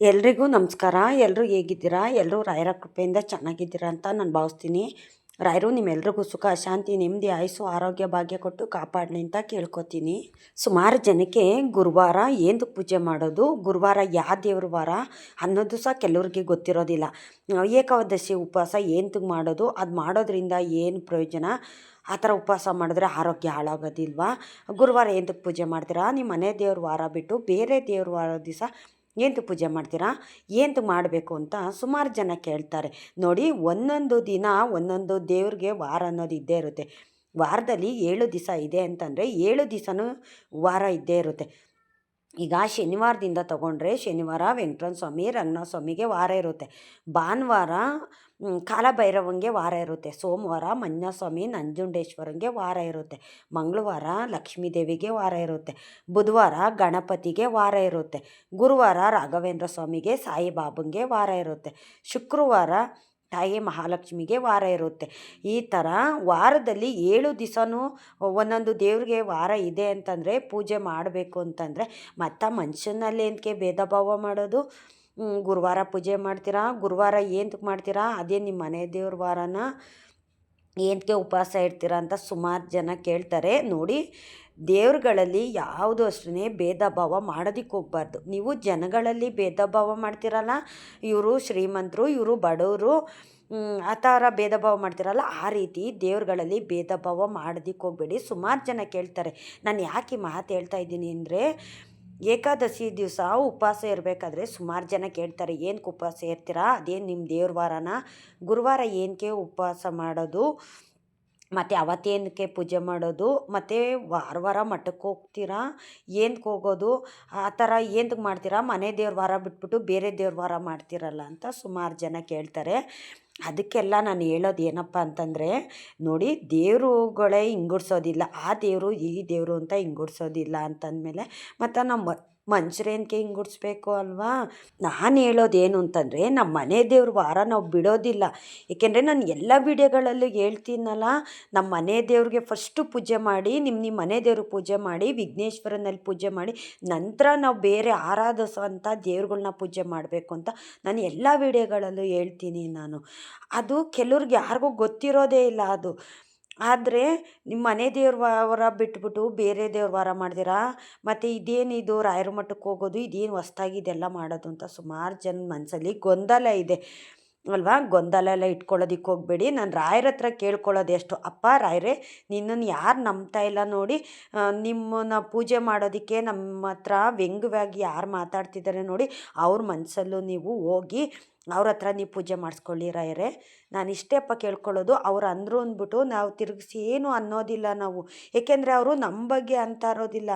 ಎಲ್ರಿಗೂ ನಮಸ್ಕಾರ. ಎಲ್ಲರೂ ಹೇಗಿದ್ದೀರಾ? ಎಲ್ಲರೂ ರಾಯರ ಕೃಪೆಯಿಂದ ಚೆನ್ನಾಗಿದ್ದೀರಾ ಅಂತ ನಾನು ಭಾವಿಸ್ತೀನಿ. ರಾಯರು, ನಿಮ್ಮೆಲ್ರಿಗೂ ಸುಖ, ಶಾಂತಿ, ನೆಮ್ಮದಿ, ಆಯಸ್ಸು, ಆರೋಗ್ಯ, ಭಾಗ್ಯ ಕೊಟ್ಟು ಕಾಪಾಡಲಿ ಅಂತ ಕೇಳ್ಕೊತೀನಿ. ಸುಮಾರು ಜನಕ್ಕೆ ಗುರುವಾರ ಏನು ಪೂಜೆ ಮಾಡೋದು? ಗುರುವಾರ ಯಾವ ದೇವ್ರ ವಾರ? ಅನ್ನೋದು ಸಹ ಕೆಲವ್ರಿಗೆ ಗೊತ್ತಿರೋದಿಲ್ಲ. ಏಕಾದಶಿ ಉಪವಾಸ ಏನು ಮಾಡೋದು? ಅದು ಮಾಡೋದ್ರಿಂದ ಏನು ಪ್ರಯೋಜನ? ಆ ಥರ ಉಪವಾಸ ಮಾಡಿದ್ರೆ ಆರೋಗ್ಯ ಹಾಳಾಗೋದಿಲ್ವಾ? ಗುರುವಾರ ಏನಕ್ಕೆ ಪೂಜೆ ಮಾಡ್ತೀರಾ? ನಿಮ್ಮ ಮನೆ ದೇವ್ರ ವಾರ ಬಿಟ್ಟು ಬೇರೆ ದೇವ್ರ ವಾರ ದಿವಸ ಏನಕ್ಕೆ ಪೂಜೆ ಮಾಡ್ತೀರಾ? ಏನು ಮಾಡಬೇಕು ಅಂತ ಸುಮಾರು ಜನ ಕೇಳ್ತಾರೆ. ನೋಡಿ, ಒಂದೊಂದು ದಿನ, ಒಂದೊಂದು ದೇವ್ರಿಗೆ ವಾರ ಅನ್ನೋದು ಇದ್ದೇ ಇರುತ್ತೆ. ವಾರದಲ್ಲಿ ಏಳು ದಿವಸ ಇದೆ ಅಂತಂದರೆ ಏಳು ದಿವಸನೂ ವಾರ ಇದ್ದೇ ಇರುತ್ತೆ. ಈಗ ಶನಿವಾರದಿಂದ ತಗೊಂಡ್ರೆ ಶನಿವಾರ ವೆಂಕಟರಮಣ ಸ್ವಾಮಿ ರಂಗನಾಥ ಸ್ವಾಮಿಗೆ ವಾರ ಇರುತ್ತೆ. ಭಾನುವಾರ ಕಾಲಭೈರವಂಗೆ ವಾರ ಇರುತ್ತೆ. ಸೋಮವಾರ ಮಂಜಸ್ವಾಮಿ ನಂಜುಂಡೇಶ್ವರಂಗೆ ವಾರ ಇರುತ್ತೆ. ಮಂಗಳವಾರ ಲಕ್ಷ್ಮೀ ದೇವಿಗೆ ವಾರ ಇರುತ್ತೆ. ಬುಧವಾರ ಗಣಪತಿಗೆ ವಾರ ಇರುತ್ತೆ. ಗುರುವಾರ ರಾಘವೇಂದ್ರ ಸ್ವಾಮಿಗೆ ಸಾಯಿಬಾಬಂಗೆ ವಾರ ಇರುತ್ತೆ. ಶುಕ್ರವಾರ ತಾಯಿ ಮಹಾಲಕ್ಷ್ಮಿಗೆ ವಾರ ಇರುತ್ತೆ. ಈ ಥರ ವಾರದಲ್ಲಿ ಏಳು ದಿವಸನೂ ಒಂದೊಂದು ದೇವ್ರಿಗೆ ವಾರ ಇದೆ ಅಂತಂದರೆ ಪೂಜೆ ಮಾಡಬೇಕು ಅಂತಂದರೆ ಮತ್ತು ಮನುಷ್ಯನಲ್ಲಿ ಏನಕ್ಕೆ ಭೇದ ಭಾವ ಮಾಡೋದು? ಗುರುವಾರ ಪೂಜೆ ಮಾಡ್ತೀರಾ? ಗುರುವಾರ ಏನಕ್ಕೆ ಮಾಡ್ತೀರಾ? ಅದೇ ನಿಮ್ಮ ಮನೆ ದೇವ್ರ ವಾರನ ಏನಕ್ಕೆ ಉಪವಾಸ ಇಡ್ತೀರಾ ಅಂತ ಸುಮಾರು ಜನ ಕೇಳ್ತಾರೆ. ನೋಡಿ ದೇವ್ರುಗಳಲ್ಲಿ ಯಾವುದು ಅಷ್ಟೇ ಭೇದ ಭಾವ ಮಾಡೋದಕ್ಕೆ ಹೋಗ್ಬಾರ್ದು. ನೀವು ಜನಗಳಲ್ಲಿ ಭೇದ ಭಾವ ಮಾಡ್ತೀರಲ್ಲ, ಇವರು ಶ್ರೀಮಂತರು, ಇವರು ಬಡವರು ಆ ಥರ ಭೇದ ಭಾವ ಮಾಡ್ತೀರಲ್ಲ, ಆ ರೀತಿ ದೇವ್ರುಗಳಲ್ಲಿ ಭೇದ ಭಾವ ಮಾಡೋದಕ್ಕೆ ಹೋಗಬೇಡಿ. ಸುಮಾರು ಜನ ಕೇಳ್ತಾರೆ, ನಾನು ಯಾಕೆ ಮಾತು ಹೇಳ್ತಾ ಇದ್ದೀನಿ ಅಂದರೆ, ಏಕಾದಶಿ ದಿವಸ ಉಪವಾಸ ಇರಬೇಕಾದ್ರೆ ಸುಮಾರು ಜನ ಕೇಳ್ತಾರೆ ಏನಕ್ಕೆ ಉಪವಾಸ ಇರ್ತೀರಾ, ಅದೇನು ನಿಮ್ಮ ದೇವ್ರ ವಾರನ? ಗುರುವಾರ ಏನಕ್ಕೆ ಉಪವಾಸ ಮಾಡೋದು? ಮತ್ತು ಅವತ್ತೇನಕ್ಕೆ ಪೂಜೆ ಮಾಡೋದು, ಮತ್ತು ವಾರ ವಾರ ಮಠಕ್ಕೆ ಹೋಗ್ತೀರಾ ಏನಕ್ಕೆ ಹೋಗೋದು, ಆ ಥರ ಏನಕ್ಕೆ ಮಾಡ್ತೀರಾ, ಮನೆ ದೇವ್ರ ವಾರ ಬಿಟ್ಬಿಟ್ಟು ಬೇರೆ ದೇವ್ರ ವಾರ ಮಾಡ್ತೀರಲ್ಲ ಅಂತ ಸುಮಾರು ಜನ ಕೇಳ್ತಾರೆ. ಅದಕ್ಕೆಲ್ಲ ನಾನು ಹೇಳೋದು ಏನಪ್ಪ ಅಂತಂದರೆ, ನೋಡಿ ದೇವರುಗಳೇ ಹಿಂಗುಡ್ಸೋದಿಲ್ಲ, ಆ ದೇವರು ಈ ದೇವರು ಅಂತ ಹಿಂಗುಡ್ಸೋದಿಲ್ಲ ಅಂತಂದಮೇಲೆ, ಮತ್ತು ನಮ್ಮ ಮನುಷ್ಯರೇನಕ್ಕೆ ಹಿಂಗುಡ್ಸ್ಬೇಕು ಅಲ್ವಾ? ನಾನು ಹೇಳೋದೇನು ಅಂತಂದರೆ ನಮ್ಮ ಮನೆ ದೇವ್ರ ವಾರ ನಾವು ಬಿಡೋದಿಲ್ಲ. ಏಕೆಂದರೆ ನಾನು ಎಲ್ಲ ವಿಡಿಯೋಗಳಲ್ಲೂ ಹೇಳ್ತೀನಲ್ಲ ನಮ್ಮ ಮನೆ ದೇವ್ರಿಗೆ ಫಸ್ಟು ಪೂಜೆ ಮಾಡಿ ನಿಮ್ಮ ನಿಮ್ಮ ಮನೆ ದೇವ್ರಿಗೆ ಪೂಜೆ ಮಾಡಿ, ವಿಘ್ನೇಶ್ವರನಲ್ಲಿ ಪೂಜೆ ಮಾಡಿ, ನಂತರ ನಾವು ಬೇರೆ ಆರಾಧಿಸುವಂಥ ಪೂಜೆ ಮಾಡಬೇಕು ಅಂತ ನಾನು ಎಲ್ಲ ವಿಡಿಯೋಗಳಲ್ಲೂ ಹೇಳ್ತೀನಿ ನಾನು. ಅದು ಕೆಲವ್ರಿಗೆ ಯಾರಿಗೂ ಗೊತ್ತಿರೋದೇ ಇಲ್ಲ ಅದು. ಆದರೆ ನಿಮ್ಮ ಮನೆ ದೇವ್ರ ವಾರ ಬಿಟ್ಬಿಟ್ಟು ಬೇರೆ ದೇವ್ರ ವಾರ ಮಾಡಿದಿರಾ? ಮತ್ತು ಇದೇನಿದು ರಾಯರ ಮಠಕ್ಕೆ ಹೋಗೋದು? ಇದೇನು ಹೊಸ್ದಾಗಿ ಇದೆಲ್ಲ ಮಾಡೋದು ಅಂತ ಸುಮಾರು ಜನ ಮನಸ್ಸಲ್ಲಿ ಗೊಂದಲ ಇದೆ. ಅಲ್ವಾ? ಗೊಂದಲ ಎಲ್ಲ ಇಟ್ಕೊಳ್ಳೋದಿಕ್ಕೆ ಹೋಗಬೇಡಿ. ನಾನು ರಾಯರ ಹತ್ರ ಕೇಳ್ಕೊಳ್ಳೋದು ಎಷ್ಟು, ಅಪ್ಪ, ರಾಯರೇ ನಿನ್ನನ್ನು ಯಾರು ನಂಬ್ತಾ ಇಲ್ಲ ನೋಡಿ ನಿಮ್ಮನ್ನ ಪೂಜೆ ಮಾಡೋದಕ್ಕೆ ನಮ್ಮ ಹತ್ರ ವ್ಯಂಗ್ಯವಾಗಿ ಯಾರು ಮಾತಾಡ್ತಿದ್ದಾರೆ ನೋಡಿ, ಅವ್ರ ಮನಸ್ಸಲ್ಲೂ ನೀವು ಹೋಗಿ ಅವ್ರ ಹತ್ರ ನೀವು ಪೂಜೆ ಮಾಡಿಸ್ಕೊಳ್ಳಿ ರಾಯರೇ. ನಾನು ಇಷ್ಟೇ ಅಪ್ಪ ಕೇಳ್ಕೊಳ್ಳೋದು, ಅವ್ರು ಅಂದರು ಅಂದ್ಬಿಟ್ಟು ನಾವು ತಿರುಗಿಸಿ ಏನು ಅನ್ನೋದಿಲ್ಲ ನಾವು. ಏಕೆಂದರೆ ಅವರು ನಮ್ಮ ಬಗ್ಗೆ ಅಂತ ಇರೋದಿಲ್ಲ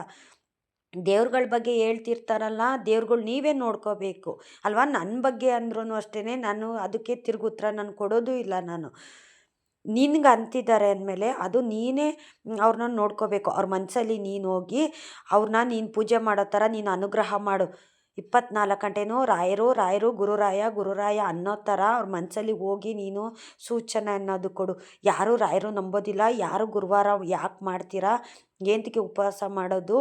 ದೇವ್ರುಗಳ ಬಗ್ಗೆ ಹೇಳ್ತಿರ್ತಾರಲ್ಲ, ದೇವ್ರುಗಳು ನೀವೇ ನೋಡ್ಕೋಬೇಕು. ಅಲ್ವಾ? ನನ್ನ ಬಗ್ಗೆ ಅಂದ್ರೂ ಅಷ್ಟೇ ನಾನು ಅದಕ್ಕೆ ತಿರುಗು ಉತ್ತರ ನಾನು ಕೊಡೋದು ಇಲ್ಲ ನಾನು. ನಿನ್ಗೆ ಅಂತಿದ್ದಾರೆ ಅಂದಮೇಲೆ ಅದು ನೀನೇ ಅವ್ರನ್ನ ನೋಡ್ಕೋಬೇಕು. ಅವ್ರ ಮನಸ್ಸಲ್ಲಿ ನೀನು ಹೋಗಿ ಅವ್ರನ್ನ ನೀನು ಪೂಜೆ ಮಾಡೋ ಥರ ನೀನು ಅನುಗ್ರಹ ಮಾಡು. ಇಪ್ಪತ್ನಾಲ್ಕು ಗಂಟೆನೂ ರಾಯರು ರಾಯರು, ಗುರುರಾಯ ಗುರುರಾಯ ಅನ್ನೋ ಥರ ಅವ್ರ ಮನಸ್ಸಲ್ಲಿ ಹೋಗಿ ನೀನು ಸೂಚನೆ ಅನ್ನೋದು ಕೊಡು. ಯಾರೂ ರಾಯರು ನಂಬೋದಿಲ್ಲ, ಯಾರು ಗುರುವಾರ ಯಾಕೆ ಮಾಡ್ತೀರಾ? ಏನಕ್ಕೆ ಉಪವಾಸ ಮಾಡೋದು?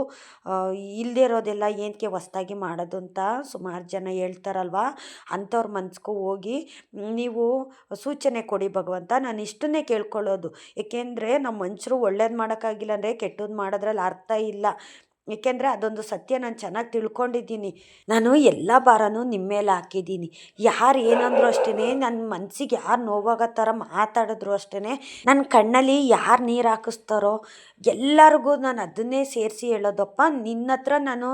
ಇಲ್ಲದೇ ಇರೋದೆಲ್ಲ ಏನಕ್ಕೆ ಹೊಸ್ದಾಗಿ ಮಾಡೋದು ಅಂತ ಸುಮಾರು ಜನ ಹೇಳ್ತಾರಲ್ವ? ಅಂಥವ್ರ ಮನ್ಸಿಗೂ ಹೋಗಿ ನೀವು ಸೂಚನೆ ಕೊಡಿ ಭಗವಂತ, ನಾನು ಇಷ್ಟನ್ನೇ ಕೇಳ್ಕೊಳ್ಳೋದು. ಏಕೆಂದರೆ ನಮ್ಮ ಮನುಷ್ಯರು ಒಳ್ಳೇದು ಮಾಡೋಕ್ಕಾಗಿಲ್ಲ ಅಂದರೆ ಕೆಟ್ಟದ್ದು ಮಾಡೋದ್ರಲ್ಲಿ ಅರ್ಥ ಇಲ್ಲ. ಏಕೆಂದರೆ ಅದೊಂದು ಸತ್ಯ ನಾನು ಚೆನ್ನಾಗಿ ತಿಳ್ಕೊಂಡಿದ್ದೀನಿ. ನಾನು ಎಲ್ಲ ಭಾರನೂ ನಿಮ್ಮ ಮೇಲೆ ಹಾಕಿದ್ದೀನಿ. ಯಾರು ಏನಂದ್ರು ಅಷ್ಟೇ ನನ್ನ ಮನಸ್ಸಿಗೆ ಯಾರು ನೋವಾಗೋ ಥರ ಮಾತಾಡಿದ್ರು ಅಷ್ಟೇ ನನ್ನ ಕಣ್ಣಲ್ಲಿ ಯಾರು ನೀರು ಹಾಕಿಸ್ತಾರೋ, ಎಲ್ಲರಿಗೂ ನಾನು ಅದನ್ನೇ ಸೇರಿಸಿ ಹೇಳೋದಪ್ಪ. ನಿನ್ನ ಹತ್ರ ನಾನು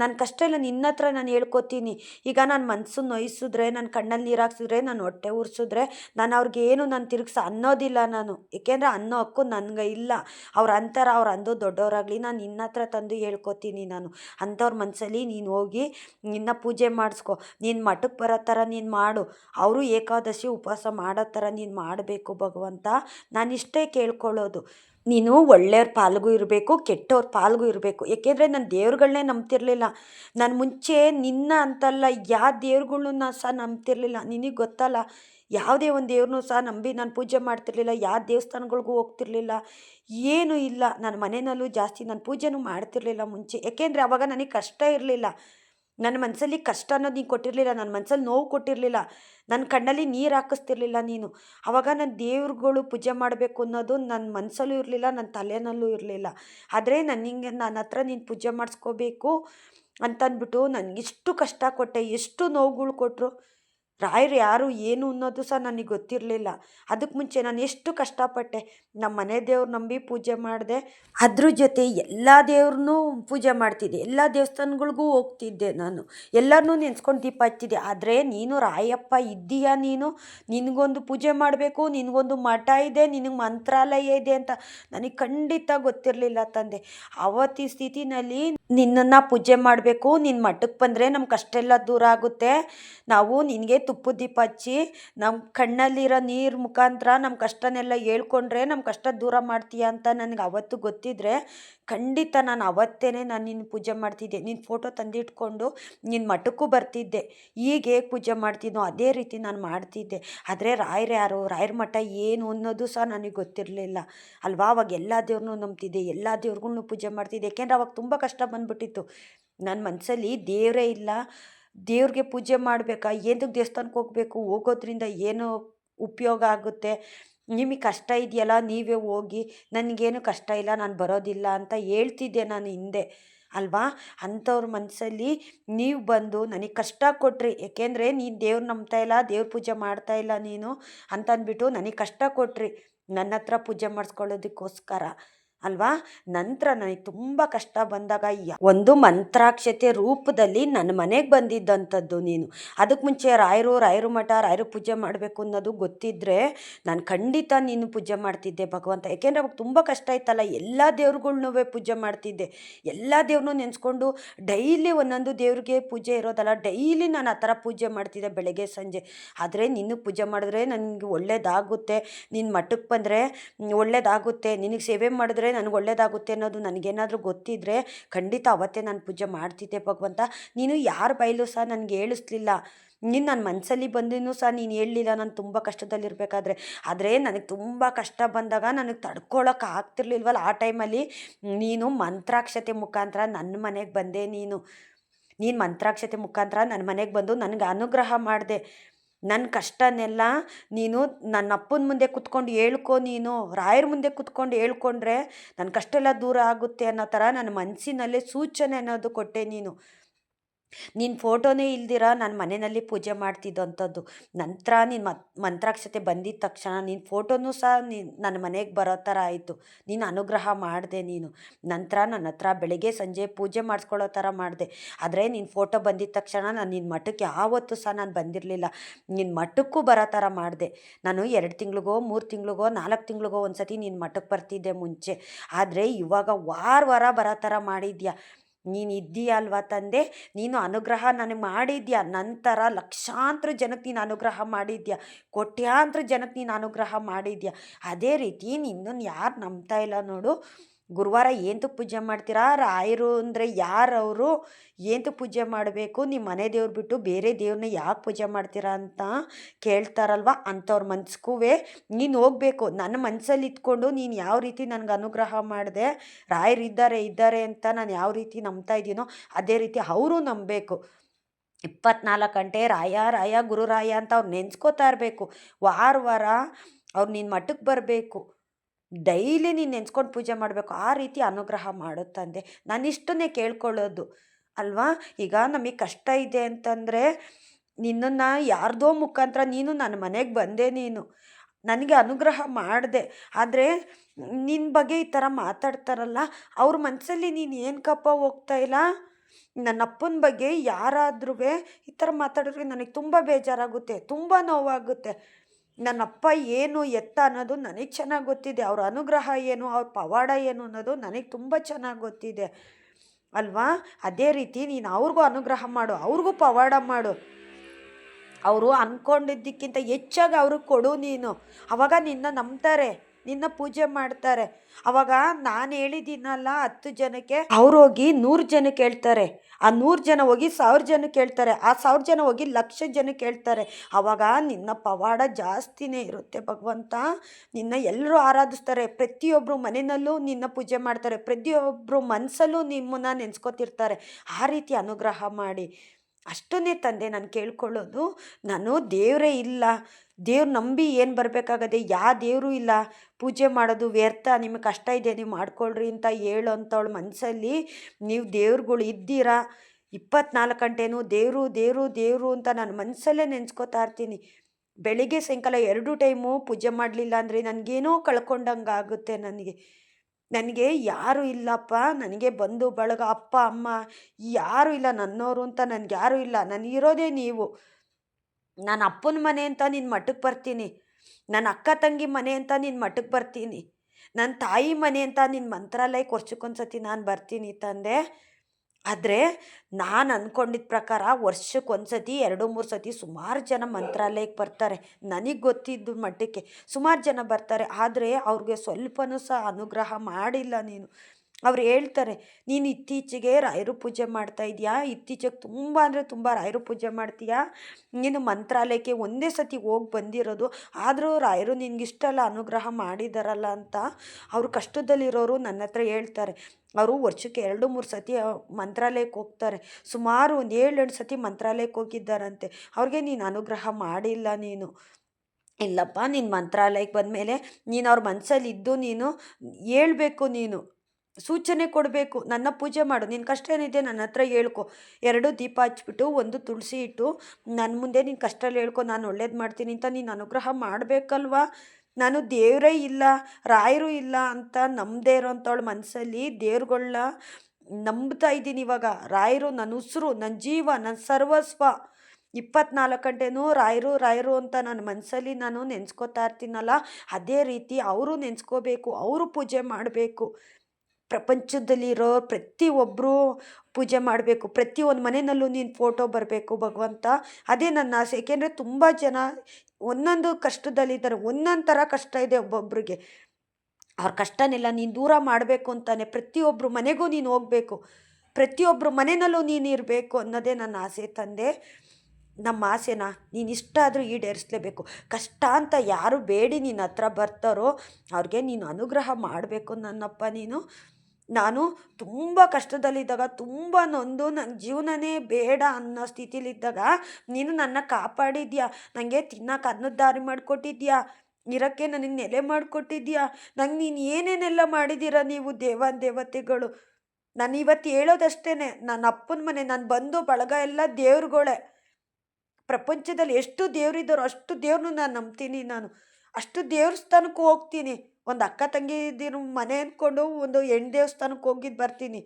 ನನ್ನ ಕಷ್ಟ ಇಲ್ಲ ನಿನ್ನ ಹತ್ರ ನಾನು ಹೇಳ್ಕೊತೀನಿ. ಈಗ ನಾನು ಮನಸ್ಸು ನೋಯಿಸಿದ್ರೆ ನನ್ನ ಕಣ್ಣಲ್ಲಿ ನೀರು ಹಾಕ್ಸಿದ್ರೆ, ನಾನು ಹೊಟ್ಟೆ ಉರ್ಸಿದ್ರೆ, ನಾನು ಅವ್ರಿಗೇನು ನಾನು ತಿರುಗಿಸ ಅನ್ನೋದಿಲ್ಲ ನಾನು. ಏಕೆಂದರೆ ಅನ್ನೋ ಹಕ್ಕು ನನಗೆ ಇಲ್ಲ. ಅವ್ರು ಅಂತಾರೆ ಅವ್ರು ಅಂದು ದೊಡ್ಡವರಾಗಲಿ, ನಾನು ನಿನ್ನ ಹತ್ರ ತಂದು ಹೇಳ್ಕೊತೀನಿ ನಾನು. ಅಂಥವ್ರ ಮನಸ್ಸಲ್ಲಿ ನೀನು ಹೋಗಿ ನಿನ್ನ ಪೂಜೆ ಮಾಡಿಸ್ಕೊ. ನೀನು ಮಠಕ್ಕೆ ಬರೋ ಥರ ನೀನು ಮಾಡು. ಅವರು ಏಕಾದಶಿ ಉಪವಾಸ ಮಾಡೋ ಥರ ನೀನು ಮಾಡಬೇಕು ಭಗವಂತ. ನಾನು ಇಷ್ಟೇ ಕೇಳ್ಕೊಳ್ಳೋದು. ನೀನು ಒಳ್ಳೆಯವ್ರ ಪಾಲ್ಗೂ ಇರಬೇಕು, ಕೆಟ್ಟವ್ರ ಪಾಲ್ಗೂ ಇರಬೇಕು. ಏಕೆಂದರೆ ನಾನು ದೇವ್ರುಗಳನ್ನೇ ನಂಬ್ತಿರ್ಲಿಲ್ಲ. ನಾನು ಮುಂಚೆ ನಿನ್ನ ಅಂತಲ್ಲ ಯಾವ ದೇವ್ರುಗಳನ್ನ ಸಹ ನಂಬ್ತಿರ್ಲಿಲ್ಲ. ನಿನಗೆ ಗೊತ್ತಲ್ಲ? ಯಾವುದೇ ಒಂದು ದೇವ್ರನ್ನೂ ಸಹ ನಂಬಿ ನಾನು ಪೂಜೆ ಮಾಡ್ತಿರ್ಲಿಲ್ಲ ಯಾವ ದೇವಸ್ಥಾನಗಳ್ಗೂ ಹೋಗ್ತಿರ್ಲಿಲ್ಲ, ಏನೂ ಇಲ್ಲ. ನನ್ನ ಮನೆಯಲ್ಲೂ ಜಾಸ್ತಿ ನಾನು ಪೂಜೆನೂ ಮಾಡ್ತಿರ್ಲಿಲ್ಲ ಮುಂಚೆ. ಏಕೆಂದರೆ ಆವಾಗ ನನಗೆ ಕಷ್ಟ ಇರಲಿಲ್ಲ. ನನ್ನ ಮನಸ್ಸಲ್ಲಿ ಕಷ್ಟ ಅನ್ನೋದು ನೀನು ಕೊಟ್ಟಿರಲಿಲ್ಲ ನನ್ನ ಮನಸ್ಸಲ್ಲಿ ನೋವು ಕೊಟ್ಟಿರಲಿಲ್ಲ ನನ್ನ ಕಣ್ಣಲ್ಲಿ ನೀರು ಹಾಕಿಸ್ತಿರ್ಲಿಲ್ಲ ನೀನು. ಆವಾಗ ನಾನು ದೇವ್ರುಗಳು ಪೂಜೆ ಮಾಡಬೇಕು ಅನ್ನೋದು ನನ್ನ ಮನಸ್ಸಲ್ಲೂ ಇರಲಿಲ್ಲ ನನ್ನ ತಲೆನಲ್ಲೂ ಇರಲಿಲ್ಲ. ಆದರೆ ನನಗೆ ನನ್ನ ಹತ್ರ ನೀನು ಪೂಜೆ ಮಾಡಿಸ್ಕೋಬೇಕು ಅಂತಂದ್ಬಿಟ್ಟು ನನಗಿಷ್ಟು ಕಷ್ಟ ಕೊಟ್ಟೆ, ಎಷ್ಟು ನೋವುಗಳು ಕೊಟ್ಟರು ರಾಯರು ಯಾರು ಏನು ಅನ್ನೋದು ಸಹ ನನಗೆ ಗೊತ್ತಿರಲಿಲ್ಲ. ಅದಕ್ಕೆ ಮುಂಚೆ ನಾನು ಎಷ್ಟು ಕಷ್ಟಪಟ್ಟೆ. ನಮ್ಮ ಮನೆ ದೇವ್ರು ನಂಬಿ ಪೂಜೆ ಮಾಡಿದೆ. ಅದ್ರ ಜೊತೆ ಎಲ್ಲ ದೇವ್ರನ್ನೂ ಪೂಜೆ ಮಾಡ್ತಿದ್ದೆ. ಎಲ್ಲ ದೇವಸ್ಥಾನಗಳಿಗೂ ಹೋಗ್ತಿದ್ದೆ ನಾನು. ಎಲ್ಲರನ್ನೂ ನೆನೆಸ್ಕೊಂಡು ದೀಪ ಹಚ್ಚಿದ್ದೆ ಆದರೆ ನೀನು ರಾಯಪ್ಪ ಇದ್ದೀಯಾ ನೀನು? ನಿನಗೊಂದು ಪೂಜೆ ಮಾಡಬೇಕು, ನಿನಗೊಂದು ಮಠ ಇದೆ, ನಿನಗೆ ಮಂತ್ರಾಲಯ ಇದೆ ಅಂತ ನನಗೆ ಖಂಡಿತ ಗೊತ್ತಿರಲಿಲ್ಲ ತಂದೆ. ಅವತ್ತಿ ಸ್ಥಿತಿನಲ್ಲಿ ನಿನ್ನನ್ನು ಪೂಜೆ ಮಾಡಬೇಕು ನಿನ್ನ ಮಠಕ್ಕೆ ಬಂದರೆ ನಮ್ಮ ಕಷ್ಟ ಎಲ್ಲ ದೂರ ಆಗುತ್ತೆ. ನಾವು ನಿನಗೆ ತುಪ್ಪ ದೀಪ ಹಚ್ಚಿ ನಮ್ಮ ಕಣ್ಣಲ್ಲಿರೋ ನೀರು ಮುಖಾಂತರ ನಮ್ಮ ಕಷ್ಟನೆಲ್ಲ ಹೇಳ್ಕೊಂಡ್ರೆ ನಮ್ಮ ಕಷ್ಟ ದೂರ ಮಾಡ್ತೀಯ ಅಂತ ನನಗೆ ಅವತ್ತು ಗೊತ್ತಿದ್ದರೆ ಖಂಡಿತ ನಾನು ಅವತ್ತೇನೆ ನಾನು ನಿನ್ನ ಪೂಜೆ ಮಾಡ್ತಿದ್ದೆ. ನಿನ್ನ ಫೋಟೋ ತಂದಿಟ್ಕೊಂಡು ನಿನ್ನ ಮಠಕ್ಕೂ ಬರ್ತಿದ್ದೆ. ಈಗ ಹೇಗೆ ಪೂಜೆ ಮಾಡ್ತಿದ್ನೋ ಅದೇ ರೀತಿ ನಾನು ಮಾಡ್ತಿದ್ದೆ. ಆದರೆ ರಾಯರು ಯಾರು? ರಾಯರ ಮಠ ಏನು ಅನ್ನೋದು ಸಹ ನನಗೆ ಗೊತ್ತಿರಲಿಲ್ಲ. ಅಲ್ವಾ? ಅವಾಗ ಎಲ್ಲ ದೇವ್ರನ್ನೂ ನಂಬ್ತಿದ್ದೆ. ಎಲ್ಲ ದೇವ್ರಿಗೂ ಪೂಜೆ ಮಾಡ್ತಿದ್ದೆ. ಯಾಕೆಂದ್ರೆ ಅವಾಗ ತುಂಬ ಕಷ್ಟ ಬಂದುಬಿಟ್ಟಿತ್ತು. ನನ್ನ ಮನಸ್ಸಲ್ಲಿ ದೇವರೇ ಇಲ್ಲ. ದೇವ್ರಿಗೆ ಪೂಜೆ ಮಾಡಬೇಕಾ? ಏನಕ್ಕೆ ದೇವಸ್ಥಾನಕ್ಕೆ ಹೋಗಬೇಕು? ಹೋಗೋದ್ರಿಂದ ಏನು ಉಪಯೋಗ ಆಗುತ್ತೆ? ನಿಮಗೆ ಕಷ್ಟ ಇದೆಯಲ್ಲ, ನೀವೇ ಹೋಗಿ ನನಗೇನು ಕಷ್ಟ ಇಲ್ಲ, ನಾನು ಬರೋದಿಲ್ಲ ಅಂತ ಹೇಳ್ತಿದ್ದೆ ನಾನು ಹಿಂದೆ, ಅಲ್ವಾ? ಅಂಥವ್ರ ಮನಸ್ಸಲ್ಲಿ ನೀವು ಬಂದು ನನಗೆ ಕಷ್ಟ ಕೊಟ್ರಿ, ಏಕೆಂದರೆ ನೀನು ದೇವ್ರು ನಂಬ್ತಾ ಇಲ್ಲ, ದೇವ್ರ ಪೂಜೆ ಮಾಡ್ತಾ ಇಲ್ಲ ನೀನು ಅಂತಂದ್ಬಿಟ್ಟು ನನಗೆ ಕಷ್ಟ ಕೊಟ್ರಿ ನನ್ನ ಹತ್ರ ಪೂಜೆ ಮಾಡಿಸ್ಕೊಳ್ಳೋದಕ್ಕೋಸ್ಕರ. ಅಲ್ವಾ? ನಂತರ ನನಗೆ ತುಂಬ ಕಷ್ಟ ಬಂದಾಗ ಒಂದು ಮಂತ್ರಾಕ್ಷತೆ ರೂಪದಲ್ಲಿ ನನ್ನ ಮನೆಗೆ ಬಂದಿದ್ದಂಥದ್ದು ನೀನು. ಅದಕ್ಕೆ ಮುಂಚೆ ರಾಯರು ರಾಯರು ಮಠ, ರಾಯರು ಪೂಜೆ ಮಾಡಬೇಕು ಅನ್ನೋದು ಗೊತ್ತಿದ್ದರೆ ನಾನು ಖಂಡಿತ ನೀನು ಪೂಜೆ ಮಾಡ್ತಿದ್ದೆ ಭಗವಂತ. ಯಾಕೆಂದರೆ ಅವಾಗ ತುಂಬ ಕಷ್ಟ ಇತ್ತಲ್ಲ ಎಲ್ಲ ದೇವ್ರುಗಳ್ನೂ ಪೂಜೆ ಮಾಡ್ತಿದ್ದೆ. ಎಲ್ಲ ದೇವ್ರನ್ನೂ ನೆನೆಸ್ಕೊಂಡು ಡೈಲಿ ಒಂದೊಂದು ದೇವ್ರಿಗೆ ಪೂಜೆ ಇರೋದಲ್ಲ, ಡೈಲಿ ನಾನು ಆ ಥರ ಪೂಜೆ ಮಾಡ್ತಿದ್ದೆ ಬೆಳಗ್ಗೆ, ಸಂಜೆ. ಆದರೆ ನಿನ್ನ ಪೂಜೆ ಮಾಡಿದ್ರೆ ನನಗೆ ಒಳ್ಳೇದಾಗುತ್ತೆ. ನಿನ್ನ ಮಠಕ್ಕೆ ಬಂದರೆ ಒಳ್ಳೇದಾಗುತ್ತೆ. ನಿನಗೆ ಸೇವೆ ಮಾಡಿದ್ರೆ ನನಗೆ ಒಳ್ಳೆಯದಾಗುತ್ತೆ ಅನ್ನೋದು ನನಗೇನಾದರೂ ಗೊತ್ತಿದ್ದರೆ ಖಂಡಿತ ಅವತ್ತೇ ನಾನು ಪೂಜೆ ಮಾಡ್ತಿದ್ದೆ ಭಗವಂತ. ನೀನು ಯಾರು ಬೈಲು ಸಹ ನನಗೆ ಹೇಳಿಸ್ಲಿಲ್ಲ. ನೀನು ನನ್ನ ಮನಸ್ಸಲ್ಲಿ ಬಂದಿನೂ ಸಹ ನೀನು ಹೇಳಲಿಲ್ಲ. ನಾನು ತುಂಬ ಕಷ್ಟದಲ್ಲಿರಬೇಕಾದ್ರೆ. ಆದರೆ ನನಗೆ ತುಂಬ ಕಷ್ಟ ಬಂದಾಗ ನನಗೆ ತಡ್ಕೊಳ್ಳೋಕೆ ಆಗ್ತಿರ್ಲಿಲ್ವಲ್ಲ ಆ ಟೈಮಲ್ಲಿ? ನೀನು ಮಂತ್ರಾಕ್ಷತೆ ಮುಖಾಂತರ ನನ್ನ ಮನೆಗೆ ಬಂದೆ ನೀನು. ನೀನು ಮಂತ್ರಾಕ್ಷತೆ ಮುಖಾಂತರ ನನ್ನ ಮನೆಗೆ ಬಂದು ನನಗೆ ಅನುಗ್ರಹ ಮಾಡಿದೆ. ನನ್ನ ಕಷ್ಟನೆಲ್ಲ ನೀನು ನನ್ನ ಅಪ್ಪನ ಮುಂದೆ ಕುತ್ಕೊಂಡು ಹೇಳ್ಕೊ ನೀನು, ರಾಯರ ಮುಂದೆ ಕುತ್ಕೊಂಡು ಹೇಳ್ಕೊಂಡ್ರೆ ನನ್ನ ಕಷ್ಟ ಎಲ್ಲ ದೂರ ಆಗುತ್ತೆ ಅನ್ನೋ ಥರ ನನ್ನ ಮನಸ್ಸಿನಲ್ಲೇ ಸೂಚನೆ ಅನ್ನೋದು ಕೊಟ್ಟೆ ನೀನು. ನಿನ್ನ ಫೋಟೋನೇ ಇಲ್ದಿರ ನಾನು ಮನೆಯಲ್ಲಿ ಪೂಜೆ ಮಾಡ್ತಿದ್ದಂಥದ್ದು. ನಂತರ ನೀನು ಮತ್, ಮಂತ್ರಾಕ್ಷತೆ ಬಂದಿದ್ದ ತಕ್ಷಣ ನಿನ್ನ ಫೋಟೋನೂ ಸಹ ನೀನು ನನ್ನ ಮನೆಗೆ ಬರೋ ಥರ ಆಯಿತು. ನೀನು ಅನುಗ್ರಹ ಮಾಡಿದೆ ನೀನು. ನಂತರ ನನ್ನ ಹತ್ರ ಬೆಳಗ್ಗೆ ಸಂಜೆ ಪೂಜೆ ಮಾಡಿಸ್ಕೊಳ್ಳೋ ಥರ ಮಾಡಿದೆ. ಆದರೆ ನಿನ್ನ ಫೋಟೋ ಬಂದಿದ್ದ ತಕ್ಷಣ ನಾನು ನಿನ್ನ ಮಠಕ್ಕೆ ಯಾವತ್ತೂ ಸಹ ನಾನು ಬಂದಿರಲಿಲ್ಲ. ನಿನ್ನ ಮಠಕ್ಕೂ ಬರೋ ಥರ ಮಾಡಿದೆ. ನಾನು ಎರಡು ತಿಂಗಳಿಗೋ, ಮೂರು ತಿಂಗಳಿಗೋ, ನಾಲ್ಕು ತಿಂಗಳಿಗೋ ಒಂದು ಸತಿ ನಿನ್ನ ಮಠಕ್ಕೆ ಬರ್ತಿದ್ದೆ ಮುಂಚೆ. ಆದರೆ ಇವಾಗ ವಾರ ವಾರ ಬರೋ ಥರ ಮಾಡಿದ್ಯಾ? ನೀನು ಇದ್ದೀಯ ಅಲ್ವಾ ತಂದೆ? ನೀನು ಅನುಗ್ರಹ ನನಗೆ ಮಾಡಿದ್ಯಾ? ನಂತರ ಲಕ್ಷಾಂತರ ಜನಕ್ಕೆ ನೀನು ಅನುಗ್ರಹ ಮಾಡಿದ್ಯಾ? ಕೋಟ್ಯಾಂತರ ಜನಕ್ಕೆ ನೀನು ಅನುಗ್ರಹ ಮಾಡಿದ್ಯಾ? ಅದೇ ರೀತಿ ನಿನ್ನನ್ನು ಯಾರು ನಂಬ್ತಾ ಇಲ್ಲ ನೋಡು. ಗುರುವಾರ ಏಂತಕ್ಕೆ ಪೂಜೆ ಮಾಡ್ತೀರಾ? ರಾಯರು ಅಂದರೆ ಯಾರವರು ಏಂತಕ್ಕೆ ಪೂಜೆ ಮಾಡಬೇಕು? ನಿಮ್ಮ ಮನೆ ದೇವ್ರು ಬಿಟ್ಟು ಬೇರೆ ದೇವ್ರನ್ನ ಯಾಕೆ ಪೂಜೆ ಮಾಡ್ತೀರಾ ಅಂತ ಕೇಳ್ತಾರಲ್ವ ಅಂಥವ್ರ ಮನ್ಸಿಗೂ ನೀನು ಹೋಗಬೇಕು. ನನ್ನ ಮನಸ್ಸಲ್ಲಿ ಇದ್ಕೊಂಡು ನೀನು ಯಾವ ರೀತಿ ನನಗೆ ಅನುಗ್ರಹ ಮಾಡಿದೆ? ರಾಯರು ಇದ್ದಾರೆ ಇದ್ದಾರೆ ಅಂತ ನಾನು ಯಾವ ರೀತಿ ನಂಬ್ತಾ ಇದ್ದೀನೋ ಅದೇ ರೀತಿ ಅವರು ನಂಬಬೇಕು. ಇಪ್ಪತ್ನಾಲ್ಕು ಗಂಟೆ ರಾಯ ರಾಯ ಗುರುರಾಯ ಅಂತ ಅವ್ರು ನೆನ್ಸ್ಕೋತಾ ಇರಬೇಕು. ವಾರ ವಾರ ಅವ್ರು ನಿನ್ನ ಮಠಕ್ಕೆ ಬರಬೇಕು. ಡೈಲಿ ನೀನು ನೆನ್ಸ್ಕೊಂಡು ಪೂಜೆ ಮಾಡಬೇಕು, ಆ ರೀತಿ ಅನುಗ್ರಹ ಮಾಡುತ್ತಂದೆ ನಾನಿಷ್ಟನ್ನೇ ಕೇಳ್ಕೊಳ್ಳೋದು. ಅಲ್ವಾ? ಈಗ ನಮಗೆ ಕಷ್ಟ ಇದೆ ಅಂತಂದರೆ, ನಿನ್ನನ್ನು ಯಾರ್ದೋ ಮುಖಾಂತರ ನೀನು ನನ್ನ ಮನೆಗೆ ಬಂದೆ ನೀನು. ನನಗೆ ಅನುಗ್ರಹ ಮಾಡಿದೆ. ಆದರೆ ನಿನ್ನ ಬಗ್ಗೆ ಈ ಥರ ಮಾತಾಡ್ತಾರಲ್ಲ, ಅವ್ರ ಮನಸ್ಸಲ್ಲಿ ನೀನು ಏನಕ್ಕಪ್ಪ ಹೋಗ್ತಾ ಇಲ್ಲ? ನನ್ನ ಅಪ್ಪನ ಬಗ್ಗೆ ಯಾರಾದ್ರೂ ಈ ಥರ ಮಾತಾಡಿದ್ರೆ ನನಗೆ ತುಂಬ ಬೇಜಾರಾಗುತ್ತೆ, ತುಂಬ ನೋವಾಗುತ್ತೆ. ನನ್ನ ಅಪ್ಪ ಏನು ಎತ್ತ ಅನ್ನೋದು ನನಗೆ ಚೆನ್ನಾಗಿ ಗೊತ್ತಿದೆ. ಅವ್ರ ಅನುಗ್ರಹ ಏನು, ಅವ್ರ ಪವಾಡ ಏನು ಅನ್ನೋದು ನನಗೆ ತುಂಬ ಚೆನ್ನಾಗಿ ಗೊತ್ತಿದೆ. ಅಲ್ವಾ? ಅದೇ ರೀತಿ ನೀನು ಅವ್ರಿಗೂ ಅನುಗ್ರಹ ಮಾಡು, ಅವ್ರಿಗೂ ಪವಾಡ ಮಾಡು. ಅವರು ಅಂದ್ಕೊಂಡಿದ್ದಕ್ಕಿಂತ ಹೆಚ್ಚಾಗಿ ಅವ್ರಿಗೆ ಕೊಡು ನೀನು. ಅವಾಗ ನಿನ್ನ ನಂಬ್ತಾರೆ. ನಿನ್ನ ಪೂಜೆ ಮಾಡ್ತಾರೆ. ಅವಾಗ ನಾನು ಹೇಳಿದ್ದೀನಲ್ಲ ಹತ್ತು ಜನಕ್ಕೆ, ಅವ್ರು ಹೋಗಿ ನೂರು ಜನಕ್ಕೆ ಹೇಳ್ತಾರೆ ಆ ನೂರು ಜನ ಹೋಗಿ ಸಾವಿರ ಜನಕ್ಕೆ ಹೇಳ್ತಾರೆ ಆ ಸಾವಿರ ಜನ ಹೋಗಿ ಲಕ್ಷ ಜನಕ್ಕೆ ಹೇಳ್ತಾರೆ ಅವಾಗ ನಿನ್ನ ಪವಾಡ ಜಾಸ್ತಿನೇ ಇರುತ್ತೆ ಭಗವಂತ. ನಿನ್ನ ಎಲ್ಲರೂ ಆರಾಧಿಸ್ತಾರೆ. ಪ್ರತಿಯೊಬ್ಬರು ಮನೆಯಲ್ಲೂ ನಿನ್ನ ಪೂಜೆ ಮಾಡ್ತಾರೆ. ಪ್ರತಿಯೊಬ್ಬರು ಮನಸ್ಸಲ್ಲೂ ನಿಮ್ಮನ್ನ ನೆನೆಸ್ಕೊತಿರ್ತಾರೆ. ಆ ರೀತಿ ಅನುಗ್ರಹ ಮಾಡಿ. ಅಷ್ಟನ್ನೇ ತಂದೆ ನಾನು ಕೇಳ್ಕೊಳ್ಳೋದು, ನಾನು ದೇವರೇ ಇಲ್ಲ. ದೇವ್ರು ನಂಬಿ ಏನು ಬರಬೇಕಾಗದೆ ಯಾವ ದೇವರು ಇಲ್ಲ. ಪೂಜೆ ಮಾಡೋದು ವ್ಯರ್ಥ, ನಿಮಗೆ ಕಷ್ಟ ಇದೆ, ನೀವು ಮಾಡ್ಕೊಳ್ರಿ ಅಂತ ಹೇಳು ಅಂತವಳು ಮನಸ್ಸಲ್ಲಿ ನೀವು ದೇವ್ರುಗಳು ಇದ್ದೀರಾ? ಇಪ್ಪತ್ನಾಲ್ಕು ಗಂಟೆನೂ ದೇವರು ದೇವರು ದೇವರು ಅಂತ ನಾನು ಮನಸ್ಸಲ್ಲೇ ನೆನೆಸ್ಕೋತಾ ಇರ್ತೀನಿ. ಬೆಳಿಗ್ಗೆ ಸಾಯಂಕಾಲ ಎರಡು ಟೈಮು ಪೂಜೆ ಮಾಡಲಿಲ್ಲ ಅಂದರೆ ನನಗೇನೋ ಕಳ್ಕೊಂಡಂಗೆ ಆಗುತ್ತೆ ನನಗೆ. ನನಗೆ ಯಾರೂ ಇಲ್ಲಪ್ಪ, ನನಗೆ ಬಂಧು, ಬಳಗ, ಅಪ್ಪ, ಅಮ್ಮ ಯಾರೂ ಇಲ್ಲ, ನನ್ನೋರು ಅಂತ ನನಗೆ ಯಾರೂ ಇಲ್ಲ. ಇರೋದೇ ನೀವು. ನಾನು ಅಪ್ಪನ ಮನೆ ಅಂತ ನಿನ್ನ ಮಠಕ್ಕೆ ಬರ್ತೀನಿ. ನನ್ನ ಅಕ್ಕ ತಂಗಿ ಮನೆ ಅಂತ ನಿನ್ನ ಮಠಕ್ಕೆ ಬರ್ತೀನಿ. ನನ್ನ ತಾಯಿ ಮನೆ ಅಂತ ನಿನ್ನ ಮಂತ್ರಾಲಯಕ್ಕೆ ವರ್ಷಕ್ಕೊಂದ್ಸತಿ ನಾನು ಬರ್ತೀನಿ ತಂದೆ. ಆದರೆ ನಾನು ಅಂದ್ಕೊಂಡಿದ್ದ ಪ್ರಕಾರ ವರ್ಷಕ್ಕೆ ಒಂದು ಸತಿ ಎರಡು ಮೂರು ಸತಿ ಸುಮಾರು ಜನ ಮಂತ್ರಾಲಯಕ್ಕೆ ಬರ್ತಾರೆ. ನನಗೆ ಗೊತ್ತಿದ್ದ ಮಟ್ಟಕ್ಕೆ ಸುಮಾರು ಜನ ಬರ್ತಾರೆ. ಆದರೆ ಅವ್ರಿಗೆ ಸ್ವಲ್ಪನೂ ಸಹ ಅನುಗ್ರಹ ಮಾಡಿಲ್ಲ ನೀನು. ಅವ್ರು ಹೇಳ್ತಾರೆ, ನೀನು ಇತ್ತೀಚೆಗೆ ರಾಯರು ಪೂಜೆ ಮಾಡ್ತಾ ಇದೆಯಾ? ಇತ್ತೀಚೆಗೆ ತುಂಬ ಅಂದರೆ ತುಂಬ ರಾಯರು ಪೂಜೆ ಮಾಡ್ತೀಯಾ? ನೀನು ಮಂತ್ರಾಲಯಕ್ಕೆ ಒಂದೇ ಸತಿ ಹೋಗಿ ಬಂದಿರೋದು, ಆದರೂ ರಾಯರು ನಿನಗಿಷ್ಟೆಲ್ಲ ಅನುಗ್ರಹ ಮಾಡಿದಾರಲ್ಲ ಅಂತ ಅವರು ಕಷ್ಟದಲ್ಲಿರೋರು ನನ್ನ ಹತ್ರ ಹೇಳ್ತಾರೆ. ಅವರು ವರ್ಷಕ್ಕೆ ಎರಡು, ಮೂರು ಸತಿ ಮಂತ್ರಾಲಯಕ್ಕೆ ಹೋಗ್ತಾರೆ. ಸುಮಾರು ಒಂದು ಏಳೆಂಟು ಸತಿ ಮಂತ್ರಾಲಯಕ್ಕೆ ಹೋಗಿದ್ದಾರಂತೆ. ಅವ್ರಿಗೆ ನೀನು ಅನುಗ್ರಹ ಮಾಡಿಲ್ಲ ನೀನು. ಇಲ್ಲಪ್ಪ ನಿನ್ನ ಮಂತ್ರಾಲಯಕ್ಕೆ ಬಂದಮೇಲೆ ನೀನು ಅವ್ರ ಮನಸ್ಸಲ್ಲಿ ಇದ್ದು ನೀನು, ಹೇಳ್ಬೇಕು ನೀನು. ಸೂಚನೆ ಕೊಡಬೇಕು, ನನ್ನ ಪೂಜೆ ಮಾಡು ನಿನ್ನ ಕಷ್ಟ ಏನಿದೆ ನನ್ನ ಹತ್ರ ಹೇಳ್ಕೊ. ಎರಡು ದೀಪ ಹಚ್ಬಿಟ್ಟು, ಒಂದು ತುಳಸಿ ಇಟ್ಟು ನನ್ನ ಮುಂದೆ ನಿನ್ನ ಕಷ್ಟಲ್ಲಿ ಹೇಳ್ಕೊ, ನಾನು ಒಳ್ಳೇದು ಮಾಡ್ತೀನಿ ಅಂತ ನೀನು ಅನುಗ್ರಹ ಮಾಡಬೇಕಲ್ವಾ? ನಾನು ದೇವರೇ ಇಲ್ಲ, ರಾಯರು ಇಲ್ಲ ಅಂತ ನಮ್ಮದೇ ಇರೋಂಥವಳ ಮನಸ್ಸಲ್ಲಿ ದೇವ್ರುಗಳ್ನ ನಂಬ್ತಾ ಇದ್ದೀನಿ ಇವಾಗ. ರಾಯರು ನನ್ನ ಉಸಿರು ನನ್ನ ಜೀವ ನನ್ನ ಸರ್ವಸ್ವ. ಇಪ್ಪತ್ನಾಲ್ಕು ಗಂಟೆನೂ ರಾಯರು ರಾಯರು ಅಂತ ನನ್ನ ಮನಸ್ಸಲ್ಲಿ ನಾನು ನೆನೆಸ್ಕೋತಾ ಇರ್ತೀನಲ್ಲ, ಅದೇ ರೀತಿ ಅವರು ನೆನೆಸ್ಕೋಬೇಕು, ಅವರು ಪೂಜೆ ಮಾಡಬೇಕು. ಪ್ರಪಂಚದಲ್ಲಿರೋ ಪ್ರತಿಯೊಬ್ಬರು ಪೂಜೆ ಮಾಡಬೇಕು. ಪ್ರತಿಯೊಂದು ಮನೆಯಲ್ಲೂ ನೀನು ಫೋಟೋ ಬರಬೇಕು ಭಗವಂತ. ಅದೇ ನನ್ನ ಆಸೆ. ಏಕೆಂದರೆ ತುಂಬ ಜನ ಒಂದೊಂದು ಕಷ್ಟದಲ್ಲಿದ್ದಾರೆ. ಒಂದೊಂದು ಥರ ಕಷ್ಟ ಇದೆ ಒಬ್ಬೊಬ್ಬರಿಗೆ ಅವ್ರ ಕಷ್ಟನೆಲ್ಲ ನೀನು ದೂರ ಮಾಡಬೇಕು ಅಂತಾನೆ. ಪ್ರತಿಯೊಬ್ಬರು ಮನೆಗೂ ನೀನು ಹೋಗಬೇಕು. ಪ್ರತಿಯೊಬ್ಬರು ಮನೆಯಲ್ಲೂ ನೀನು ಇರಬೇಕು ಅನ್ನೋದೇ ನನ್ನ ಆಸೆ ತಂದೆ. ನಮ್ಮ ಆಸೆನ? ನೀನು ಇಷ್ಟಾದರೂ ಈಡೇರಿಸಲೇಬೇಕು. ಕಷ್ಟ ಅಂತ ಯಾರು ಬೇಡಿ ನಿನ್ನ ಹತ್ರ ಬರ್ತಾರೋ, ಅವ್ರಿಗೆ ನೀನು ಅನುಗ್ರಹ ಮಾಡಬೇಕು ನನ್ನಪ್ಪ ನೀನು. ನಾನು ತುಂಬ ಕಷ್ಟದಲ್ಲಿದ್ದಾಗ, ತುಂಬ ನೊಂದು ನನ್ನ ಜೀವನನೇ ಬೇಡ ಅನ್ನೋ ಸ್ಥಿತಿಲಿದ್ದಾಗ ನೀನು ನನ್ನ ಕಾಪಾಡಿದ್ಯಾ? ನನಗೆ ತಿನ್ನಕ್ಕೆ ಅನ್ನದ ದಾರಿ ಮಾಡಿಕೊಟ್ಟಿದ್ಯಾ? ಇರೋಕ್ಕೆ ನನಗೆ ನೆಲೆ ಮಾಡಿಕೊಟ್ಟಿದ್ಯಾ? ನಂಗೆ ನೀನು ಏನೇನೆಲ್ಲ ಮಾಡಿದ್ದೀರ ನೀವು ದೇವ ದೇವತೆಗಳು? ನಾನು ಇವತ್ತು ಹೇಳೋದಷ್ಟೇ ನನ್ನ ಅಪ್ಪನ ಮನೆ, ನಾನು ಬಂದು ಬಳಗ ಎಲ್ಲ ದೇವ್ರುಗಳೇ. ಪ್ರಪಂಚದಲ್ಲಿ ಎಷ್ಟು ದೇವರಿದ್ದಾರೋ ಅಷ್ಟು ದೇವ್ರನ್ನ ನಾನು ನಂಬ್ತೀನಿ ನಾನು. ಅಷ್ಟು ದೇವಸ್ಥಾನಕ್ಕೆ ಹೋಗ್ತೀನಿ. ಒಂದು ಅಕ್ಕ ತಂಗಿದಿರು ಮನೆ ಅಂದ್ಕೊಂಡು ಒಂದು ಹೆಣ್ಣು ದೇವಸ್ಥಾನಕ್ಕೆ ಹೋಗಿದ್ದು ಬರ್ತೀನಿ.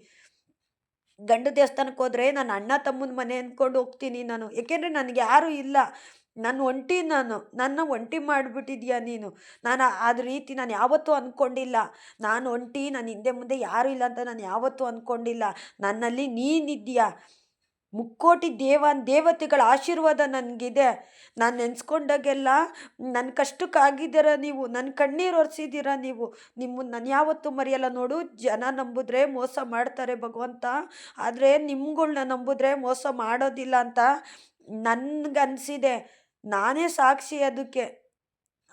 ಗಂಡು ದೇವಸ್ಥಾನಕ್ಕೆ ಹೋದರೆ ನನ್ನ ಅಣ್ಣ ತಮ್ಮನ ಮನೆ ಅಂದ್ಕೊಂಡು ಹೋಗ್ತೀನಿ ನಾನು. ಏಕೆಂದರೆ ನನಗೆ ಯಾರೂ ಇಲ್ಲ. ನನ್ನ ಒಂಟಿ ನಾನು. ನನ್ನ ಒಂಟಿ ಮಾಡಿಬಿಟ್ಟಿದ್ಯಾ ನೀನು? ನಾನು ಆದ ರೀತಿ ನಾನು ಯಾವತ್ತೂ ಅಂದ್ಕೊಂಡಿಲ್ಲ ನಾನು ಒಂಟಿ, ನಾನು ಹಿಂದೆ ಮುಂದೆ ಯಾರೂ ಇಲ್ಲ ಅಂತ ನಾನು ಯಾವತ್ತೂ ಅಂದ್ಕೊಂಡಿಲ್ಲ ನನ್ನಲ್ಲಿ ನೀನಿದ್ದೀಯಾ ಮುಕ್ಕೋಟಿ ದೇವ ದೇವತೆಗಳ ಆಶೀರ್ವಾದ ನನಗಿದೆ. ನಾನು ನೆನೆಸ್ಕೊಂಡಾಗೆಲ್ಲ ನನ್ನ ಕಷ್ಟಕ್ಕಾಗಿದ್ದೀರ ನೀವು? ನನ್ನ ಕಣ್ಣೀರು ಒರೆಸಿದ್ದೀರ ನೀವು? ನಿಮ್ಮನ್ನು ನಾನು ಯಾವತ್ತೂ ಮರೆಯಲ್ಲ ನೋಡು. ಜನ ನಂಬಿದ್ರೆ ಮೋಸ ಮಾಡ್ತಾರೆ ಭಗವಂತ. ಆದರೆ ನಿಮ್ಗಳ್ನ ನಂಬಿದ್ರೆ ಮೋಸ ಮಾಡೋದಿಲ್ಲ ಅಂತ ನನಗನ್ಸಿದೆ. ನಾನೇ ಸಾಕ್ಷಿ ಅದಕ್ಕೆ.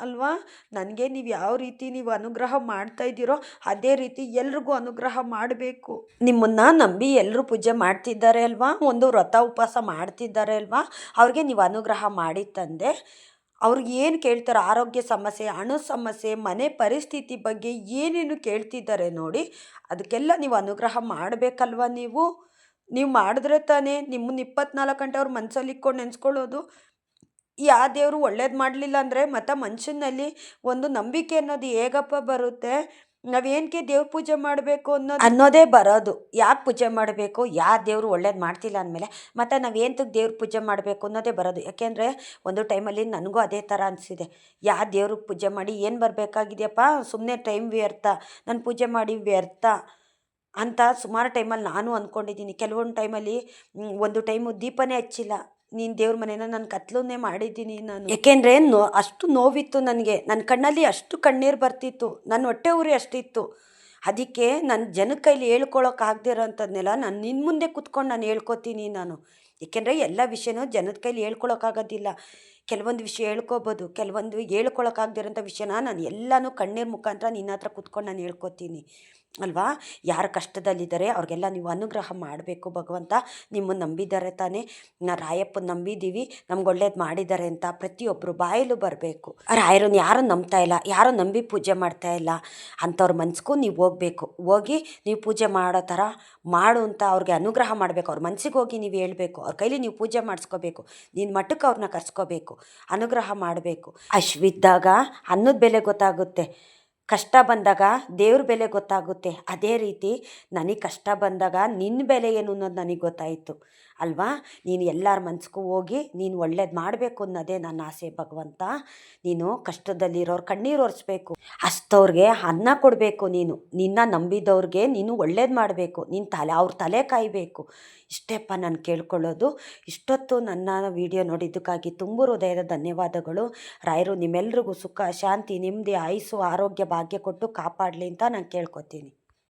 ಅಲ್ವಾ? ನನಗೆ ನೀವು ಯಾವ ರೀತಿ ನೀವು ಅನುಗ್ರಹ ಮಾಡ್ತಾ ಇದ್ದೀರೋ ಅದೇ ರೀತಿ ಎಲ್ರಿಗೂ ಅನುಗ್ರಹ ಮಾಡಬೇಕು. ನಿಮ್ಮನ್ನು ನಂಬಿ ಎಲ್ಲರೂ ಪೂಜೆ ಮಾಡ್ತಿದ್ದಾರೆ ಅಲ್ವಾ? ಒಂದು ವ್ರತ ಉಪವಾಸ ಮಾಡ್ತಿದ್ದಾರೆ ಅಲ್ವಾ? ಅವ್ರಿಗೆ ನೀವು ಅನುಗ್ರಹ ಮಾಡಿ ತಂದೆ. ಅವ್ರಿಗೆ ಏನು ಕೇಳ್ತಾರೋ ಆರೋಗ್ಯ ಸಮಸ್ಯೆ, ಹಣ ಸಮಸ್ಯೆ, ಮನೆ ಪರಿಸ್ಥಿತಿ ಬಗ್ಗೆ ಏನೇನು ಕೇಳ್ತಿದ್ದಾರೆ ನೋಡಿ, ಅದಕ್ಕೆಲ್ಲ ನೀವು ಅನುಗ್ರಹ ಮಾಡಬೇಕಲ್ವ ನೀವು? ನೀವು ಮಾಡಿದ್ರೆ ತಾನೇ ನಿಮ್ಮನ್ನ ಇಪ್ಪತ್ನಾಲ್ಕು ಗಂಟೆ ಅವ್ರ ಮನಸ್ಸಲ್ಲಿ ಇಕ್ಕೊಂಡು ನೆನೆಸ್ಕೊಳ್ಳೋದು. ಯಾವ ದೇವರು ಒಳ್ಳೇದು ಮಾಡಲಿಲ್ಲ ಅಂದರೆ ಮತ್ತು ಮನುಷ್ಯನಲ್ಲಿ ಒಂದು ನಂಬಿಕೆ ಅನ್ನೋದು ಹೇಗಪ್ಪ ಬರುತ್ತೆ? ನಾವೇನಕ್ಕೆ ದೇವ್ರ ಪೂಜೆ ಮಾಡಬೇಕು ಅನ್ನೋದು? ಅನ್ನೋದೇ ಬರೋದು. ಯಾಕೆ ಪೂಜೆ ಮಾಡಬೇಕು? ಯಾವ ದೇವರು ಒಳ್ಳೇದು ಮಾಡ್ತಿಲ್ಲ ಅಂದಮೇಲೆ ಮತ್ತು ನಾವು ಏನಕ್ಕೆ ದೇವ್ರ ಪೂಜೆ ಮಾಡಬೇಕು ಅನ್ನೋದೇ ಬರೋದು. ಯಾಕೆಂದರೆ ಒಂದು ಟೈಮಲ್ಲಿ ನನಗೂ ಅದೇ ಥರ ಅನಿಸಿದೆ. ಯಾವ ದೇವ್ರಿಗೆ ಪೂಜೆ ಮಾಡಿ ಏನು ಬರಬೇಕಾಗಿದೆಯಪ್ಪ? ಸುಮ್ಮನೆ ಟೈಮ್ ವ್ಯರ್ಥ. ನಾನು ಪೂಜೆ ಮಾಡಿ ವ್ಯರ್ಥ ಅಂತ ಸುಮಾರು ಟೈಮಲ್ಲಿ ನಾನು ಅಂದ್ಕೊಂಡಿದ್ದೀನಿ ಕೆಲವೊಂದು ಟೈಮಲ್ಲಿ ಒಂದು ಟೈಮು ದೀಪನೇ ಹಚ್ಚಿಲ್ಲ. ನೀನು ದೇವ್ರ ಮನೇನ ನಾನು ಕತ್ಲನ್ನೇ ಮಾಡಿದ್ದೀನಿ ನಾನು. ಯಾಕೆಂದರೆ ನೋ, ಅಷ್ಟು ನೋವಿತ್ತು ನನಗೆ. ನನ್ನ ಕಣ್ಣಲ್ಲಿ ಅಷ್ಟು ಕಣ್ಣೀರು ಬರ್ತಿತ್ತು. ನನ್ನ ಹೊಟ್ಟೆ ಉರಿ ಅಷ್ಟಿತ್ತು. ಅದಕ್ಕೆ ನನ್ನ ಜನ ಕೈಲಿ ಇರೋ ಅಂಥದ್ದನ್ನೆಲ್ಲ ನಾನು ನಿನ್ನ ಮುಂದೆ ಕುತ್ಕೊಂಡು ನಾನು ಹೇಳ್ಕೊತೀನಿ ನಾನು. ಏಕೆಂದರೆ ಎಲ್ಲ ವಿಷಯನೂ ಜನದ ಕೈಲಿ ಹೇಳ್ಕೊಳೋಕ್ಕಾಗೋದಿಲ್ಲ ಕೆಲವೊಂದು ವಿಷಯ ಹೇಳ್ಕೊಬೋದು. ಕೆಲವೊಂದು ಹೇಳ್ಕೊಳಕ್ಕಾಗ್ದಿರೋಂಥ ವಿಷಯನ ನಾನು ಎಲ್ಲನೂ ಕಣ್ಣೀರು ಮುಖಾಂತರ ನಿನ್ನ ಹತ್ರ ಕುತ್ಕೊಂಡು ನಾನು ಹೇಳ್ಕೊತೀನಿ. ಅಲ್ವಾ? ಯಾರು ಕಷ್ಟದಲ್ಲಿದ್ದಾರೆ ಅವ್ರಿಗೆಲ್ಲ ನೀವು ಅನುಗ್ರಹ ಮಾಡಬೇಕು ಭಗವಂತ. ನಿಮ್ಮನ್ನು ನಂಬಿದ್ದಾರೆ ತಾನೇ. ನಾ ರಾಯಪ್ಪನ ನಂಬಿದ್ದೀವಿ ನಮ್ಗೆ ಒಳ್ಳೇದು ಮಾಡಿದ್ದಾರೆ ಅಂತ ಪ್ರತಿಯೊಬ್ಬರು ಬಾಯಲ್ಲೂ ಬರಬೇಕು. ರಾಯರನ್ನು ಯಾರೂ ನಂಬ್ತಾ ಇಲ್ಲ. ಯಾರೂ ನಂಬಿ ಪೂಜೆ ಮಾಡ್ತಾ ಇಲ್ಲ. ಅಂಥವ್ರ ಮನ್ಸಿಗೂ ನೀವು ಹೋಗಬೇಕು. ಹೋಗಿ ನೀವು ಪೂಜೆ ಮಾಡೋ ಥರ ಮಾಡು ಅಂತ ಅವ್ರಿಗೆ ಅನುಗ್ರಹ ಮಾಡಬೇಕು. ಅವ್ರ ಮನಸ್ಸಿಗೆ ಹೋಗಿ ನೀವು ಹೇಳಬೇಕು. ಅವ್ರ ಕೈಲಿ ನೀವು ಪೂಜೆ ಮಾಡಿಸ್ಕೋಬೇಕು. ನಿನ್ನ ಮಟ್ಟಕ್ಕೆ ಅವ್ರನ್ನ ಕರ್ಸ್ಕೋಬೇಕು. ಅನುಗ್ರಹ ಮಾಡಬೇಕು. ಅಶ್ವಿದ್ದಾಗ ಅನ್ನದ ಬೆಲೆ ಗೊತ್ತಾಗುತ್ತೆ. ಕಷ್ಟ ಬಂದಾಗ ದೇವ್ರ ಬೆಲೆ ಗೊತ್ತಾಗುತ್ತೆ. ಅದೇ ರೀತಿ ನನಗೆ ಕಷ್ಟ ಬಂದಾಗ ನಿನ್ನ ಬೆಲೆ ಏನು ಅನ್ನೋದು ನನಗೆ ಗೊತ್ತಾಯಿತು. ಅಲ್ವಾ? ನೀನು ಎಲ್ಲರ ಮನ್ಸಿಗೂ ಹೋಗಿ ನೀನು ಒಳ್ಳೇದು ಮಾಡಬೇಕು ಅನ್ನೋದೇ ನನ್ನ ಆಸೆ ಭಗವಂತ. ನೀನು ಕಷ್ಟದಲ್ಲಿರೋರು ಕಣ್ಣೀರು ಒರೆಸ್ಬೇಕು. ಅಷ್ಟವ್ರಿಗೆ ಅನ್ನ ಕೊಡಬೇಕು ನೀನು. ನಿನ್ನ ನಂಬಿದವ್ರಿಗೆ ನೀನು ಒಳ್ಳೇದು ಮಾಡಬೇಕು. ನಿನ್ನ ತಲೆ, ಅವ್ರ ತಲೆ ಕಾಯಬೇಕು. ಇಷ್ಟೇಪ್ಪ ನಾನು ಕೇಳ್ಕೊಳ್ಳೋದು. ಇಷ್ಟೊತ್ತು ನನ್ನ ವಿಡಿಯೋ ನೋಡಿದ್ದಕ್ಕಾಗಿ ತುಂಬ ಹೃದಯದ ಧನ್ಯವಾದಗಳು. ರಾಯರು ನಿಮ್ಮೆಲ್ರಿಗೂ ಸುಖ, ಶಾಂತಿ, ನೆಮ್ಮದಿ, ಆಯಸ್ಸು, ಆರೋಗ್ಯ ಭಾಗ್ಯ ಕೊಟ್ಟು ಕಾಪಾಡಲಿ ಅಂತ ನಾನು ಕೇಳ್ಕೊತೀನಿ.